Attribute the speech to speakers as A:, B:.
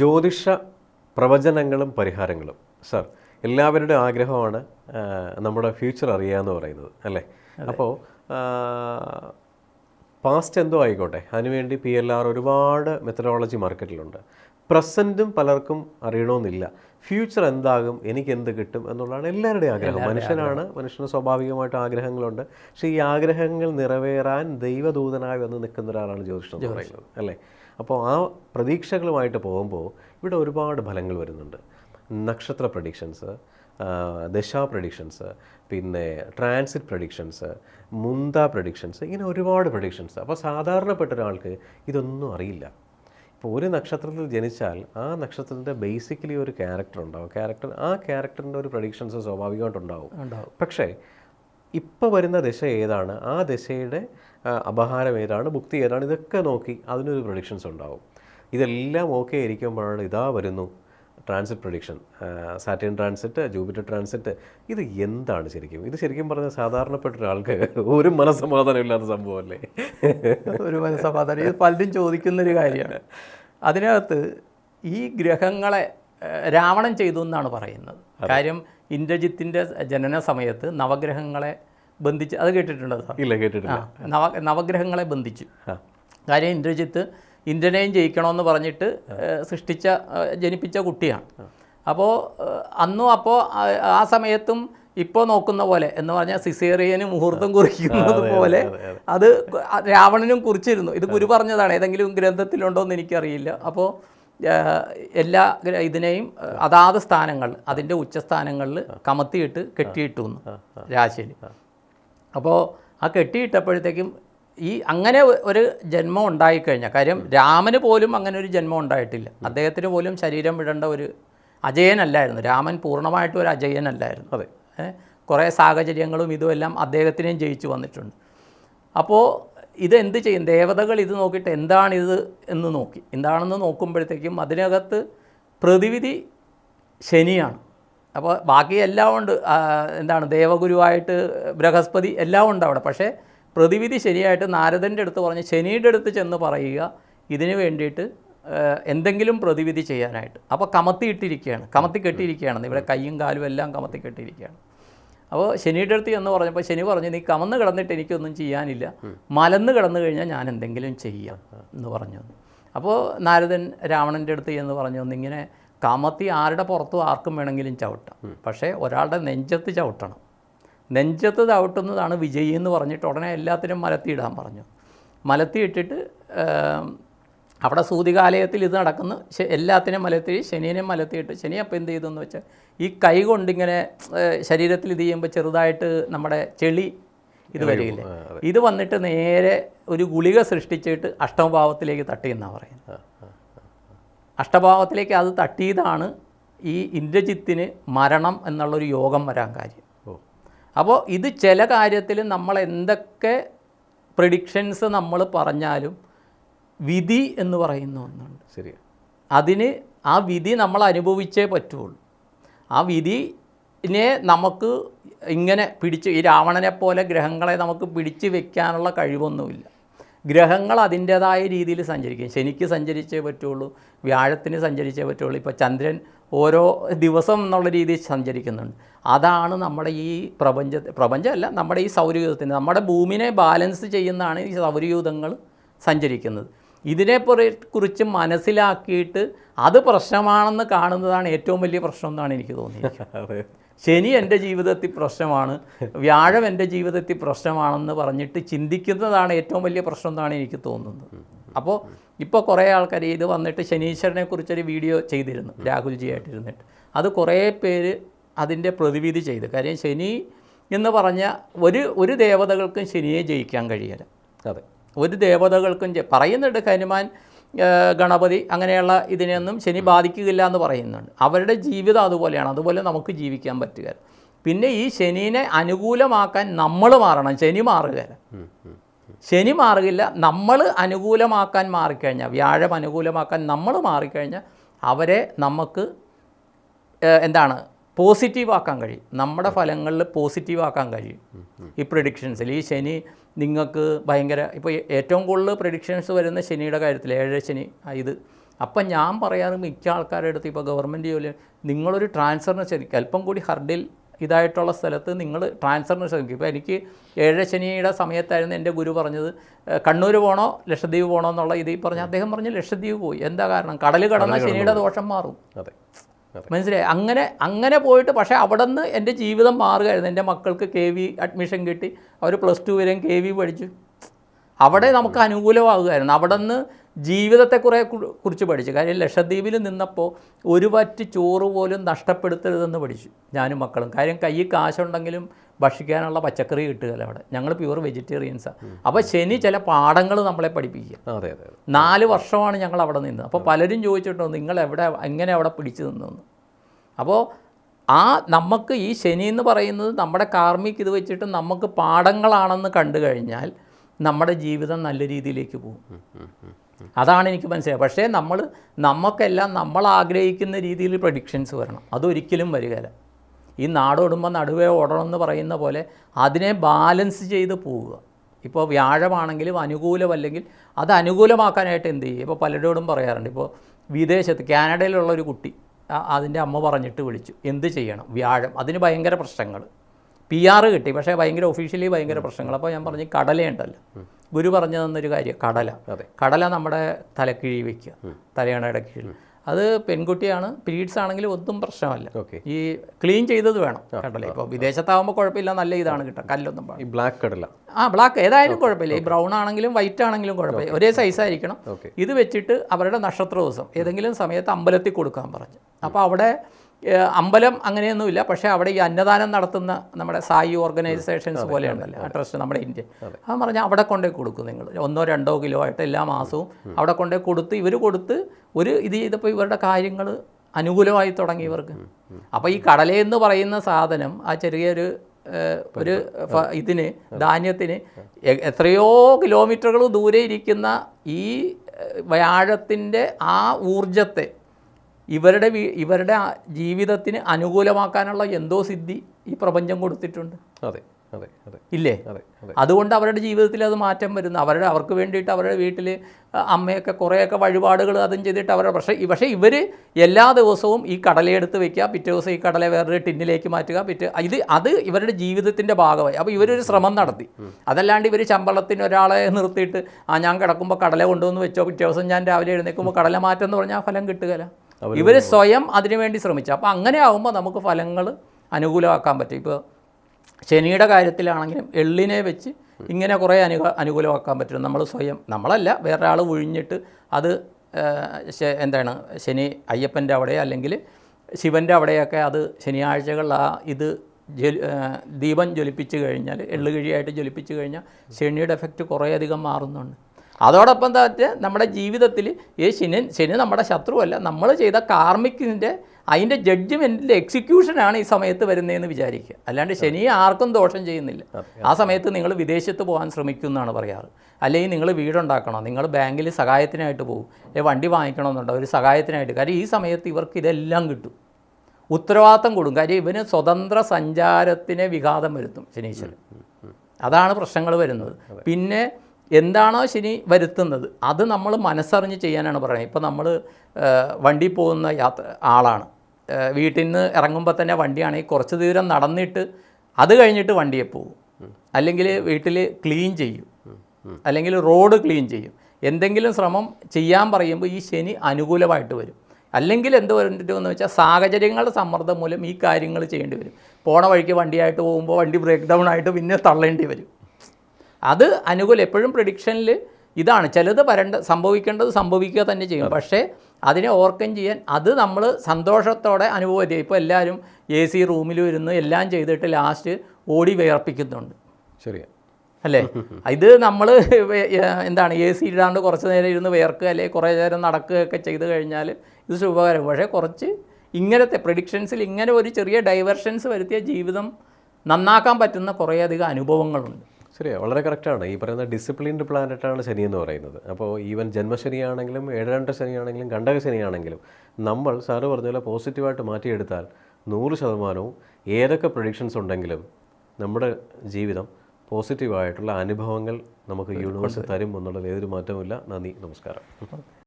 A: ജ്യോതിഷ പ്രവചനങ്ങളും പരിഹാരങ്ങളും. സർ എല്ലാവരുടെയും ആഗ്രഹമാണ് നമ്മുടെ ഫ്യൂച്ചർ അറിയുക എന്ന് പറയുന്നത് അല്ലേ? അപ്പോൾ പാസ്റ്റ് എന്തോ ആയിക്കോട്ടെ. അതിനുവേണ്ടി പി എൽ ആർ ഒരുപാട് മെത്തഡോളജി മാർക്കറ്റിലുണ്ട് പ്രസന്റും പലർക്കും അറിയണമെന്നില്ല. ഫ്യൂച്ചർ എന്താകും എനിക്ക് എന്ത് കിട്ടും എന്നുള്ളതാണ് എല്ലാവരുടെയും ആഗ്രഹം. മനുഷ്യനാണ് മനുഷ്യന് സ്വാഭാവികമായിട്ട് ആഗ്രഹങ്ങളുണ്ട്. പക്ഷേ ഈ ആഗ്രഹങ്ങൾ നിറവേറാൻ ദൈവദൂതനായി വന്ന് നിൽക്കുന്ന ഒരാളാണ് ജ്യോതിഷം എന്ന് പറയുന്നത് അല്ലേ? അപ്പോൾ ആ പ്രതീക്ഷകളുമായിട്ട് പോകുമ്പോൾ ഇവിടെ ഒരുപാട് ഫലങ്ങൾ വരുന്നുണ്ട്. നക്ഷത്ര പ്രഡിക്ഷൻസ് ദശാ പ്രഡിക്ഷൻസ് പിന്നെ ട്രാൻസിറ്റ് പ്രഡിക്ഷൻസ് മുന്ത പ്രഡിക്ഷൻസ് ഇങ്ങനെ ഒരുപാട് പ്രഡിക്ഷൻസ് അപ്പോൾ സാധാരണപ്പെട്ട ഒരാൾക്ക് ഇതൊന്നും അറിയില്ല. ഇപ്പോൾ ഒരു നക്ഷത്രത്തിൽ ജനിച്ചാൽ ആ നക്ഷത്രത്തിന്റെ ബേസിക്കലി ഒരു ക്യാരക്ടർ ഉണ്ടാവും. ക്യാരക്ടർ ആ ക്യാരക്ടറിന്റെ ഒരു പ്രഡിക്ഷൻസ് സ്വാഭാവികമായിട്ടുണ്ടാവും.
B: ഉണ്ടാവും.
A: പക്ഷേ ഇപ്പോൾ വരുന്ന ദശ ഏതാണ്? ആ ദശയുടെ അപഹാരം ഏതാണ് മുക്തി ഏതാണ് ഇതൊക്കെ നോക്കി അതിനൊരു പ്രൊഡിക്ഷൻസ് ഉണ്ടാവും. ഇതെല്ലാം ഓക്കെ ഇരിക്കുമ്പോഴാണ് ഇതാ വരുന്നു transit prediction Saturn transit Jupiter transit ഇത് എന്താണ് ശരിക്കും? ഇത് ശരിക്കും പറഞ്ഞാൽ സാധാരണപ്പെട്ട ഒരാൾക്ക് ഒരു മനസ്സമാധാനം ഇല്ലാത്ത സംഭവമല്ലേ?
B: ഒരു മനസ്സമാധാനം. ഇത് പലരും ചോദിക്കുന്നൊരു കാര്യമാണ്. അതിനകത്ത് ഈ ഗ്രഹങ്ങളെ രാവണം രാവണൻ ചെയ്തു എന്നാണ് പറയുന്നത്. കാര്യം ഇന്ദ്രജിത്തിന്റെ ജനന സമയത്ത് നവഗ്രഹങ്ങളെ ബന്ധിച്ച് അത് കേട്ടിട്ടുണ്ടോ സാർ?
A: ഇല്ല കേട്ടിട്ടില്ല.
B: നവ നവഗ്രഹങ്ങളെ ബന്ധിച്ചു. കാര്യം ഇന്ദ്രജിത്ത് ഇന്ദ്രനെയും ജയിക്കണമെന്ന് പറഞ്ഞിട്ട് സൃഷ്ടിച്ച ജനിപ്പിച്ച കുട്ടിയാണ്. അപ്പോൾ അന്നും അപ്പോൾ ആ സമയത്തും ഇപ്പോൾ നോക്കുന്ന പോലെ എന്ന് പറഞ്ഞാൽ സിസേറിയന് മുഹൂർത്തം കുറിക്കുന്നത് പോലെ അത് രാവണനും കുറിച്ചിരുന്നു. ഇത് ഗുരു പറഞ്ഞതാണ്. ഏതെങ്കിലും ഗ്രന്ഥത്തിലുണ്ടോ എന്ന് എനിക്കറിയില്ല. അപ്പോൾ എല്ലാ ഇതിനെയും അതാത് സ്ഥാനങ്ങൾ അതിന്റെ ഉച്ചസ്ഥാനങ്ങളിൽ കമത്തിയിട്ട് കെട്ടിയിട്ടു രാശിയിൽ. അപ്പോൾ ആ കെട്ടിയിട്ടപ്പോഴത്തേക്കും ഈ അങ്ങനെ ഒരു ജന്മം ഉണ്ടായിക്കഴിഞ്ഞാൽ കാര്യം രാമന് പോലും അങ്ങനെ ഒരു ജന്മം ഉണ്ടായിട്ടില്ല. അദ്ദേഹത്തിന് പോലും ശരീരം വിടേണ്ട ഒരു അജയനല്ലായിരുന്നു. രാമൻ പൂർണമായിട്ടും ഒരു അജയനല്ലായിരുന്നു.
A: അതെ.
B: കുറേ സാഹചര്യങ്ങളും ഇതുമെല്ലാം അദ്ദേഹത്തിനെയും ജയിച്ചു വന്നിട്ടുണ്ട്. അപ്പോൾ ഇത് എന്ത് ചെയ്യും? ദേവതകൾ ഇത് നോക്കിയിട്ട് എന്താണിത് എന്ന് നോക്കി. എന്താണെന്ന് നോക്കുമ്പോഴത്തേക്കും അതിനകത്ത് പ്രതിവിധി ശനിയാണ്. അപ്പോൾ ബാക്കി എല്ലാം ഉണ്ട്. എന്താണ് ദേവഗുരുവായിട്ട് ബൃഹസ്പതി എല്ലാം ഉണ്ട് അവിടെ. പക്ഷേ പ്രതിവിധി ശരിയായിട്ട് നാരദന്റെ അടുത്ത് പറഞ്ഞ് ശനിയുടെ അടുത്ത് ചെന്ന് പറയുക ഇതിനു വേണ്ടിയിട്ട് എന്തെങ്കിലും പ്രതിവിധി ചെയ്യാനായിട്ട്. അപ്പോൾ കമത്തിയിട്ടിരിക്കുകയാണ്. കമത്തി കെട്ടിയിരിക്കുകയാണ്. ഇവിടെ കൈയും കാലും എല്ലാം കമത്തി കെട്ടിയിരിക്കുകയാണ്. അപ്പോൾ ശനിയുടെ അടുത്ത് എന്ന് പറഞ്ഞപ്പോൾ ശനി പറഞ്ഞു നീ കമന്ന് കിടന്നിട്ട് എനിക്കൊന്നും ചെയ്യാനില്ല. മലന്ന് കിടന്നു കഴിഞ്ഞാൽ ഞാൻ എന്തെങ്കിലും ചെയ്യാം എന്ന് പറഞ്ഞു. അപ്പോൾ നാരദൻ രാവണന്റെ അടുത്ത് എന്ന് പറഞ്ഞു ഇങ്ങനെ കമത്തി ആരുടെ പുറത്തും ആർക്കും വേണമെങ്കിലും ചവിട്ടാം. പക്ഷേ ഒരാളുടെ നെഞ്ചത്ത് ചവിട്ടണം. നെഞ്ചത്ത് ചവിട്ടുന്നതാണ് വിജയി എന്ന് പറഞ്ഞിട്ട് ഉടനെ എല്ലാത്തിനും മലത്തിയിടാൻ പറഞ്ഞു. മലത്തിയിട്ടിട്ട് അവിടെ സൂതികാലയത്തിൽ ഇത് നടക്കുന്നു. എല്ലാത്തിനും മലത്തി ശനിയെ മലത്തിയിട്ട്. ശനി അപ്പം എന്ത് ചെയ്തു എന്ന് വെച്ചാൽ ഈ കൈ കൊണ്ടിങ്ങനെ ശരീരത്തിൽ ഇത് ചെയ്യുമ്പോൾ ചെറുതായിട്ട് നമ്മുടെ ചെളി ഇത് വരികയില്ലേ? ഇത് വന്നിട്ട് നേരെ ഒരു ഗുളിക സൃഷ്ടിച്ചിട്ട് അഷ്ടമഭാവത്തിലേക്ക് തട്ടി എന്നാണ് പറയുന്നത്. അഷ്ടഭാവത്തിലേക്ക് അത് തട്ടിയതാണ് ഈ ഇന്ദ്രജിത്തിന് മരണം എന്നുള്ളൊരു യോഗം വരാൻ കാര്യം. അപ്പോൾ ഇത് ചില കാര്യത്തിൽ നമ്മൾ എന്തൊക്കെ പ്രിഡിക്ഷൻസ് നമ്മൾ പറഞ്ഞാലും വിധി എന്ന് പറയുന്ന ഒന്നുണ്ട്.
A: ശരി
B: അതിന് ആ വിധി നമ്മൾ അനുഭവിച്ചേ പറ്റുള്ളൂ. ആ വിധിനെ നമുക്ക് ഇങ്ങനെ പിടിച്ച് ഈ രാവണനെ പോലെ ഗ്രഹങ്ങളെ നമുക്ക് പിടിച്ച് വെക്കാനുള്ള കഴിവൊന്നുമില്ല. ഗ്രഹങ്ങൾ അതിന്റേതായ രീതിയിൽ സഞ്ചരിക്കും. ശനിക്ക് സഞ്ചരിച്ചേ പറ്റുള്ളൂ വ്യാഴത്തിന് സഞ്ചരിച്ചേ പറ്റുള്ളൂ. ഇപ്പോൾ ചന്ദ്രൻ ഓരോ ദിവസം എന്നുള്ള രീതിയിൽ സഞ്ചരിക്കുന്നുണ്ട്. അതാണ് നമ്മുടെ ഈ പ്രപഞ്ച പ്രപഞ്ചമല്ല നമ്മുടെ ഈ സൗരയൂഥത്തിന് നമ്മുടെ ഭൂമിനെ ബാലൻസ് ചെയ്യുന്നതാണ് ഈ സൗരയൂഥങ്ങൾ സഞ്ചരിക്കുന്നത്. ഇതിനെ പുറ- കുറിച്ച് മനസ്സിലാക്കിയിട്ട് അത് പ്രശ്നമാണെന്ന് കാണുന്നതാണ് ഏറ്റവും വലിയ പ്രശ്നം എന്നാണ് എനിക്ക് തോന്നിയത് ശനി എന്റെ ജീവിതത്തിൽ പ്രശ്നമാണ് വ്യാഴം എന്റെ ജീവിതത്തിൽ പ്രശ്നമാണെന്ന് പറഞ്ഞിട്ട് ചിന്തിക്കുന്നതാണ് ഏറ്റവും വലിയ പ്രശ്നം എന്നാണ് എനിക്ക് തോന്നുന്നത്. അപ്പോൾ ഇപ്പോൾ കുറേ ആൾക്കാർ ഇത് വന്നിട്ട് ശനീശ്വരനെ കുറിച്ചൊരു വീഡിയോ ചെയ്തിരുന്നു രാഹുൽജി ആയിട്ടിരുന്നിട്ട്. അത് കുറേ പേര് അതിന്റെ പ്രതിവിധി ചെയ്തു. കാര്യം ശനി എന്ന് പറഞ്ഞ ഒരു ഒരു ദേവതകൾക്കും ശനിയെ ജയിക്കാൻ കഴിയില്ല
A: അതെ.
B: ഒരു ദേവതകൾക്കും പറയുന്നുണ്ട് ഹനുമാൻ ഗണപതി അങ്ങനെയുള്ള ഇതിനെയൊന്നും ശനി ബാധിക്കുകയില്ല എന്ന് പറയുന്നുണ്ട്. അവരുടെ ജീവിതം അതുപോലെയാണ്. അതുപോലെ നമുക്ക് ജീവിക്കാൻ പറ്റുക. പിന്നെ ഈ ശനീനെ അനുകൂലമാക്കാൻ നമ്മൾ മാറണം ശനി മാറുകയില്ല.
A: ഉം.
B: ശനി മാറുകയില്ല നമ്മൾ അനുകൂലമാക്കാൻ മാറിക്കഴിഞ്ഞാൽ വ്യാഴം അനുകൂലമാക്കാൻ നമ്മൾ മാറിക്കഴിഞ്ഞാൽ അവരെ നമുക്ക് എന്താണ് പോസിറ്റീവ് ആക്കാൻ കഴിയും. നമ്മുടെ ഫലങ്ങളിൽ പോസിറ്റീവ് ആക്കാൻ കഴിയും ഈ പ്രഡിക്ഷൻസിൽ ഈ ശനി നിങ്ങൾക്ക് ഭയങ്കര ഇപ്പോൾ ഏറ്റവും കൂടുതൽ പ്രഡിക്ഷൻസ് വരുന്ന ശനിയുടെ കാര്യത്തിൽ ഏഴര ശനി ഇത്. അപ്പം ഞാൻ പറയാറ് മിക്ക ആൾക്കാരുടെ അടുത്ത് ഇപ്പോൾ ഗവൺമെന്റ് ജോലി നിങ്ങളൊരു ട്രാൻസ്ഫറിന് ശ്രമിക്കുക അല്പം കൂടി ഹർഡിൽ ഇതായിട്ടുള്ള സ്ഥലത്ത് നിങ്ങൾ ട്രാൻസ്ഫറിന് ശ്രമിക്കും. ഇപ്പോൾ എനിക്ക് ഏഴര ശനിയുടെ സമയത്തായിരുന്നു എന്റെ ഗുരു പറഞ്ഞത് കണ്ണൂർ പോകണോ ലക്ഷദ്വീപ് പോകണോ എന്നുള്ള ഇത് ഈ പറഞ്ഞ അദ്ദേഹം പറഞ്ഞ് ലക്ഷദ്വീപ് പോയി. എന്താ കാരണം? കടൽ കടന്ന ശനിയുടെ ദോഷം മാറും.
A: അതെ.
B: മനസ്സിലായി? അങ്ങനെ അങ്ങനെ പോയിട്ട് പക്ഷേ അവിടെ നിന്ന് എന്റെ ജീവിതം മാറുകയായിരുന്നു. എന്റെ മക്കൾക്ക് കെ വി അഡ്മിഷൻ കിട്ടി. അവർ പ്ലസ് ടു വരെയും കെ വി പഠിച്ചു. അവിടെ നമുക്ക് അനുകൂലമാകുമായിരുന്നു അവിടെ നിന്ന് ജീവിതത്തെ കുറേ കുറിച്ച് പഠിച്ചു. കാര്യം ലക്ഷദ്വീപിൽ നിന്നപ്പോൾ ഒരു പറ്റ് ചോറ് പോലും നഷ്ടപ്പെടുത്തരുതെന്ന് പഠിച്ചു. ഞാനും മക്കളും. കാര്യം കയ്യിൽ കാശുണ്ടെങ്കിലും ഭക്ഷിക്കാനുള്ള പച്ചക്കറി കിട്ടുകയല്ല അവിടെ? ഞങ്ങൾ പ്യുവർ വെജിറ്റേറിയൻസാണ് അപ്പോൾ ശനി ചില പാഠങ്ങൾ നമ്മളെ പഠിപ്പിക്കുക. നാല് വർഷമാണ് ഞങ്ങൾ അവിടെ നിന്നത് അപ്പോൾ പലരും ചോദിച്ചിട്ടുണ്ടോ നിങ്ങൾ എവിടെ എങ്ങനെ അവിടെ പിടിച്ചു നിന്നു? അപ്പോൾ ആ നമുക്ക് ഈ ശനി എന്ന് പറയുന്നത് നമ്മുടെ കാർമിക് ഇത് വെച്ചിട്ട് നമുക്ക് പാഠങ്ങളാണെന്ന് കണ്ടു കഴിഞ്ഞാൽ നമ്മുടെ ജീവിതം നല്ല രീതിയിലേക്ക് പോകും. അതാണ് എനിക്ക് മനസ്സിലായത്. പക്ഷേ നമ്മൾ നമുക്കെല്ലാം നമ്മൾ ആഗ്രഹിക്കുന്ന രീതിയിൽ പ്രഡിക്ഷൻസ് വരണം. അതൊരിക്കലും വരികയില്ല. ഈ നാടോടുമ്പോൾ നടുവേ ഓടണം എന്ന് പറയുന്ന പോലെ അതിനെ ബാലൻസ് ചെയ്ത് പോവുക. ഇപ്പോൾ വ്യാഴമാണെങ്കിലും അനുകൂലമല്ലെങ്കിൽ അത് അനുകൂലമാക്കാനായിട്ട് എന്ത് ചെയ്യും? ഇപ്പോൾ പലരോടും പറയാറുണ്ട്. ഇപ്പോൾ വിദേശത്ത് കാനഡയിലുള്ള ഒരു കുട്ടി അതിന്റെ അമ്മ പറഞ്ഞിട്ട് വിളിച്ചു. എന്ത് ചെയ്യണം? വ്യാഴം. അതിന് ഭയങ്കര പ്രശ്നങ്ങൾ. പി ആർ കിട്ടി. പക്ഷേ ഭയങ്കര ഒഫീഷ്യലി ഭയങ്കര പ്രശ്നങ്ങൾ. അപ്പോൾ ഞാൻ പറഞ്ഞു കടലയുണ്ടല്ലോ ഗുരു പറഞ്ഞു തന്നൊരു കാര്യം കടല.
A: അതെ.
B: കടല നമ്മുടെ തലക്കിഴി വയ്ക്കുക തലയണയുടെ കീഴിൽ. അത് പെൺകുട്ടിയാണ് പീരീഡ്സ് ആണെങ്കിലും ഒന്നും പ്രശ്നമല്ല.
A: ഓക്കെ.
B: ഈ ക്ലീൻ ചെയ്തത് വേണം കടല ഇപ്പോൾ വിദേശത്താവുമ്പോൾ കുഴപ്പമില്ല നല്ല ഇതാണ് കിട്ടുക. കല്ലൊന്നും
A: ഈ ബ്ലാക്ക് കടല.
B: ആ ബ്ലാക്ക് ഏതായാലും കുഴപ്പമില്ല. ഈ ബ്രൗൺ ആണെങ്കിലും വൈറ്റ് ആണെങ്കിലും കുഴപ്പമില്ല. ഒരേ സൈസ് ആയിരിക്കണം.
A: ഓക്കെ.
B: ഇത് വെച്ചിട്ട് അവരുടെ നക്ഷത്ര ദിവസം ഏതെങ്കിലും സമയത്ത് അമ്പലത്തിൽ കൊടുക്കാൻ പറഞ്ഞു. അപ്പോൾ അവിടെ അമ്പലം അങ്ങനെയൊന്നുമില്ല. പക്ഷേ അവിടെ ഈ അന്നദാനം നടത്തുന്ന നമ്മുടെ സായി ഓർഗനൈസേഷൻസ് പോലെയുണ്ടല്ലോ. ആ ട്രസ്റ്റ് നമ്മുടെ ഇന്ത്യ. അത്. പറഞ്ഞാൽ അവിടെ കൊണ്ടേ കൊടുക്കും നിങ്ങൾ ഒന്നോ രണ്ടോ കിലോ ആയിട്ട് എല്ലാ മാസവും അവിടെ കൊണ്ടേ കൊടുത്ത് ഇവർ കൊടുത്ത് ഒരു ഇത് ചെയ്തപ്പോൾ ഇവരുടെ കാര്യങ്ങൾ അനുകൂലമായി തുടങ്ങി ഇവർക്ക്. അപ്പോൾ ഈ കടലയെന്ന് പറയുന്ന സാധനം ആ ചെറിയൊരു ഒരു ഇതിന് ധാന്യത്തിന് എത്രയോ കിലോമീറ്ററുകൾ ദൂരെ ഇരിക്കുന്ന ഈ വ്യാഴത്തിന്റെ ആ ഊർജത്തെ ഇവരുടെ വീ ഇവരുടെ ജീവിതത്തിന് അനുകൂലമാക്കാനുള്ള എന്തോ സിദ്ധി ഈ പ്രപഞ്ചം കൊടുത്തിട്ടുണ്ട്.
A: അതെ അതെ അതെ.
B: ഇല്ലേ?
A: അതെ അതെ.
B: അതുകൊണ്ട് അവരുടെ ജീവിതത്തിൽ അത് മാറ്റം വരുന്നു. അവരുടെ അവർക്ക് വേണ്ടിയിട്ട് അവരുടെ വീട്ടിൽ അമ്മയൊക്കെ കുറേയൊക്കെ വഴിപാടുകൾ അതും ചെയ്തിട്ട് അവരുടെ പക്ഷേ പക്ഷേ ഇവർ എല്ലാ ദിവസവും ഈ കടലയെടുത്ത് വെക്കുക പിറ്റേ ദിവസം ഈ കടല വേറൊരു ടിന്നിലേക്ക് മാറ്റുക പിറ്റേ ഇത് അത് ഇവരുടെ ജീവിതത്തിന്റെ ഭാഗമായി. അപ്പോൾ ഇവരൊരു ശ്രമം നടത്തി. അതല്ലാണ്ട് ഇവർ ശമ്പളത്തിന് ഒരാളെ നിർത്തിയിട്ട് ആ ഞാൻ കിടക്കുമ്പോൾ കടല കൊണ്ടുവന്ന് വെച്ചോ പിറ്റേ ദിവസം ഞാൻ രാവിലെ എഴുന്നേൽക്കുമ്പോൾ കടല മാറ്റം എന്ന് പറഞ്ഞാൽ ഫലം കിട്ടുകയില്ല. ഇവർ സ്വയം അതിനുവേണ്ടി ശ്രമിച്ചു. അപ്പോൾ അങ്ങനെ ആകുമ്പോൾ നമുക്ക് ഫലങ്ങൾ അനുകൂലമാക്കാൻ പറ്റും. ഇപ്പോൾ ശനിയുടെ കാര്യത്തിലാണെങ്കിലും എള്ളിനെ വെച്ച് ഇങ്ങനെ കുറേ അനു അനുകൂലമാക്കാൻ പറ്റും. നമ്മൾ സ്വയം നമ്മളല്ല വേറെ ആൾ ഒഴിഞ്ഞിട്ട് അത് എന്താണ് ശനി അയ്യപ്പന്റെ അവിടെ അല്ലെങ്കിൽ ശിവന്റെ അവിടെയൊക്കെ അത് ശനിയാഴ്ചകളിൽ ആ ഇത് ജ്വലി ദീപം ജ്വലിപ്പിച്ച് കഴിഞ്ഞാൽ എള്ളുകിഴിയായിട്ട് ജ്വലിപ്പിച്ച് കഴിഞ്ഞാൽ ശനിയുടെ എഫക്റ്റ് കുറേയധികം മാറുന്നുണ്ട്. അതോടൊപ്പം തന്നെ നമ്മുടെ ജീവിതത്തിൽ ഈ ശനി ശനി നമ്മുടെ ശത്രുവല്ല. നമ്മൾ ചെയ്ത കാർമിക്കിന്റെ അതിന്റെ ജഡ്ജ്മെന്റിന്റെ എക്സിക്യൂഷനാണ് ഈ സമയത്ത് വരുന്നതെന്ന് വിചാരിക്കുക. അല്ലാണ്ട് ശനി ആർക്കും ദോഷം ചെയ്യുന്നില്ല. ആ സമയത്ത് നിങ്ങൾ വിദേശത്ത് പോകാൻ ശ്രമിക്കും എന്നാണ് പറയാറ്. അല്ലെങ്കിൽ നിങ്ങൾ വീടുണ്ടാക്കണം? നിങ്ങൾ ബാങ്കിൽ സഹായത്തിനായിട്ട് പോകും. അല്ലെങ്കിൽ വണ്ടി വാങ്ങിക്കണമെന്നുണ്ടോ? ഒരു സഹായത്തിനായിട്ട്. കാര്യം ഈ സമയത്ത് ഇവർക്ക് ഇതെല്ലാം കിട്ടും. ഉത്തരവാദിത്തം കൊടുക്കും കാര്യം ഇവന് സ്വതന്ത്ര സഞ്ചാരത്തിനെ വിഘാതം വരുത്തും ശനീശ്വരൻ. അതാണ് പ്രശ്നങ്ങൾ വരുന്നത്. പിന്നെ എന്താണോ ശനി വരുത്തുന്നത്. അത് നമ്മൾ മനസ്സറിഞ്ഞ് ചെയ്യാനാണ് പറയുന്നത്. ഇപ്പോൾ നമ്മൾ വണ്ടി പോകുന്ന യാത്ര ആളാണ്. വീട്ടിൽ നിന്ന് ഇറങ്ങുമ്പോൾ തന്നെ വണ്ടിയാണെങ്കിൽ കുറച്ച് ദൂരം നടന്നിട്ട് അത് കഴിഞ്ഞിട്ട് വണ്ടിയെ പോകും. അല്ലെങ്കിൽ വീട്ടിൽ ക്ലീൻ ചെയ്യും. അല്ലെങ്കിൽ റോഡ് ക്ലീൻ ചെയ്യും. എന്തെങ്കിലും ശ്രമം ചെയ്യാൻ പറയുമ്പോൾ ഈ ശനി അനുകൂലമായിട്ട് വരും. അല്ലെങ്കിൽ എന്ത് വരുന്നുണ്ടെന്ന് വെച്ചാൽ സാഹചര്യങ്ങളുടെ സമ്മർദ്ദം മൂലം ഈ കാര്യങ്ങൾ ചെയ്യേണ്ടി വരും. പോണ വഴിക്ക് വണ്ടിയായിട്ട് പോകുമ്പോൾ വണ്ടി ബ്രേക്ക് ഡൗൺ ആയിട്ട് പിന്നെ തള്ളേണ്ടി വരും. അത് അനുകൂലം എപ്പോഴും പ്രഡിക്ഷനിൽ ഇതാണ്. ചിലത് വരേണ്ട സംഭവിക്കേണ്ടത് സംഭവിക്കുക തന്നെ ചെയ്യും. പക്ഷേ അതിനെ ഓവർകം ചെയ്യാൻ അത് നമ്മൾ സന്തോഷത്തോടെ അനുഭവം ഇപ്പോൾ എല്ലാവരും എ സി റൂമിൽ ഇരുന്ന് എല്ലാം ചെയ്തിട്ട് ലാസ്റ്റ് ഓടി വിയർപ്പിക്കുന്നുണ്ട്.
A: ശരിയാ.
B: അല്ലേ? ഇത് നമ്മൾ എന്താണ് എ സി ഇടാണ്ട് കുറച്ച് നേരം ഇരുന്ന് വിയർക്കുക അല്ലെങ്കിൽ കുറേ നേരം നടക്കുകയൊക്കെ ചെയ്ത് കഴിഞ്ഞാൽ ഇത് ശുഭകരം. പക്ഷേ കുറച്ച് ഇങ്ങനത്തെ പ്രഡിക്ഷൻസിൽ ഇങ്ങനെ ഒരു ചെറിയ ഡൈവേർഷൻസ് വരുത്തിയ ജീവിതം നന്നാക്കാൻ പറ്റുന്ന കുറേയധികം അനുഭവങ്ങളുണ്ട്.
A: ശരിയാ വളരെ കറക്റ്റാണ് ഈ പറയുന്ന ഡിസിപ്ലിൻഡ് പ്ലാനറ്റാണ് ശനി എന്ന് പറയുന്നത്. അപ്പോൾ ഈവൻ ജന്മശനിയാണെങ്കിലും ഏഴരണ്ട ശനിയാണെങ്കിലും കണ്ടക ശനിയാണെങ്കിലും നമ്മൾ സാറ് പറഞ്ഞ പോലെ പോസിറ്റീവായിട്ട് മാറ്റിയെടുത്താൽ നൂറ് ശതമാനവും ഏതൊക്കെ പ്രൊഡിക്ഷൻസ് ഉണ്ടെങ്കിലും നമ്മുടെ ജീവിതം പോസിറ്റീവായിട്ടുള്ള അനുഭവങ്ങൾ നമുക്ക് യൂണിവേഴ്സ് തരും എന്നുള്ളതിൽ ഏതൊരു മാറ്റവുമില്ല. നന്ദി നമസ്കാരം.